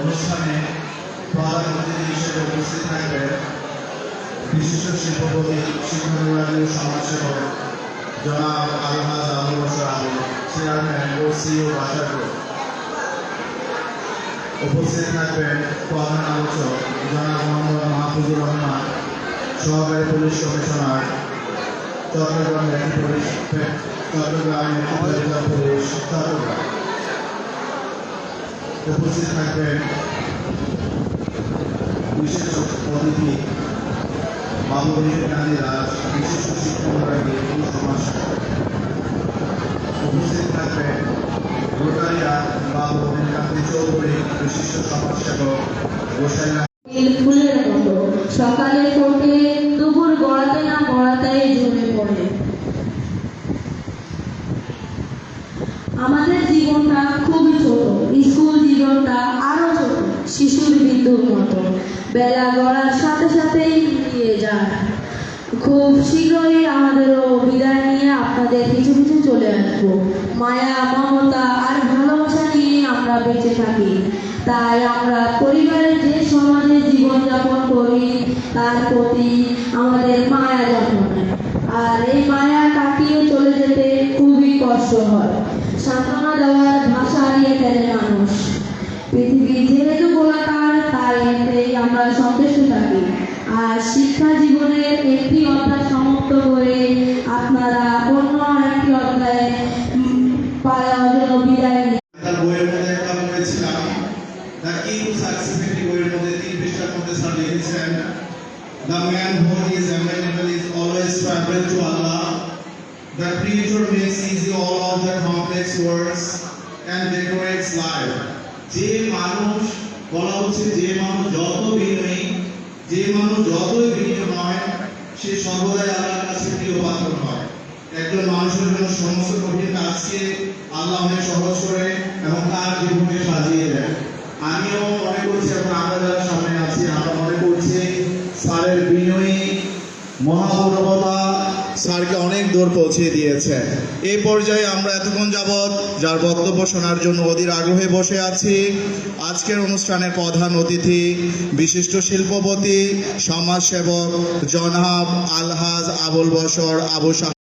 অনুষ্ঠানে প্রধান অতিথি হিসেবে উপস্থিত থাকবেন বিশিষ্ট শিল্পপতি শিক্ষা বিভাগীয় সমাজসেবক জনাব আলহাজ আবুল বসর আলী চেয়ারম্যান ও সিও বাসার উপস্থিত থাকবেন প্রধান আলোচক জনাব মোহাম্মদ মাহফুজুর রহমান, সহকারী police commissioner Chattogram metro police Chattogram metropolitan police Chattogram উপস্থিত থাকবেন বিশেষ অতিথি বাবুরীর গান্ধী দাস বিশিষ্ট শিক্ষাবিভাগী ও সমাজ উপস্থিত থাকবেন রোটারিয়া বাবু গান্ধী চৌধুরী বিশিষ্ট সমাজসেবক গোসাইনা ফুলের মতো। সকালে ফোটে দুপুর পড়ে আমাদের জীবনটা খুবই ছোট। স্কুল জীবনটা আরও ছোট। শিশুর বিন্দুর মতো। বেলা গড়ার সাথে সাথেই মিলিয়ে যায়। খুব শীঘ্রই আমাদেরও বিদায় নিয়ে আপনাদের কিছু কিছু চলে আসব। মায়া, মমতা আর ভালোবাসা নিয়ে আমরা বেঁচে থাকি। তাই আমরা পরিবারের যে সমাজে জীবনযাপন করি, তার প্রতি আমাদের মায়া এই মায়া কাটিয়ে চলে যেতে খুবই কষ্ট হয়। সান্ত্বনা দেওয়ার ভাষা হারিয়ে ফেলে মানুষ। পৃথিবী যেহেতু গোলাকার, তাই আমরা সন্তুষ্ট থাকি। আর শিক্ষা জীবনের একটি অধ্যায় সমাপ্ত করে আপনারা অন্য আরেকটি অধ্যায়ে পাওয়ার জন্য বিদায় বইয়ের মধ্যে তিন পৃষ্ঠার মধ্যে স্যার লিখেছেন the man who is amenable is always travel to Allah the creator makes easy all of the complex words and decorates life যে মানুষ, বলা হচ্ছে যে মানুষ যত বিনয়ী, যে মানুষ যতই বিনীত নয় সে সর্বদাই আল্লাহর কাছে প্রিয় পাত্র হয়। একজন মানুষের জন্য সমস্ত কঠিন কাজকে আল্লাহ অনেক সহজ করে এবং তার জীবনকে সাজিয়ে দেয় আমিও মনে করছি এবং আমরা যারা সামনে আছি আমরা মনে করছি স্যারের বিনয়ী মহামানবতা স্যারকে অনেক দূর পৌঁছে দিয়েছে। এই পর্যায়ে আমরা এতক্ষণ যাবৎ যার বক্তব্য শোনার জন্য অধীর আগ্রহে বসে আছি। আজকের অনুষ্ঠানের প্রধান অতিথি বিশিষ্ট শিল্পপতি, সমাজসেবক জনাব আলহাজ আবুল বসর আবু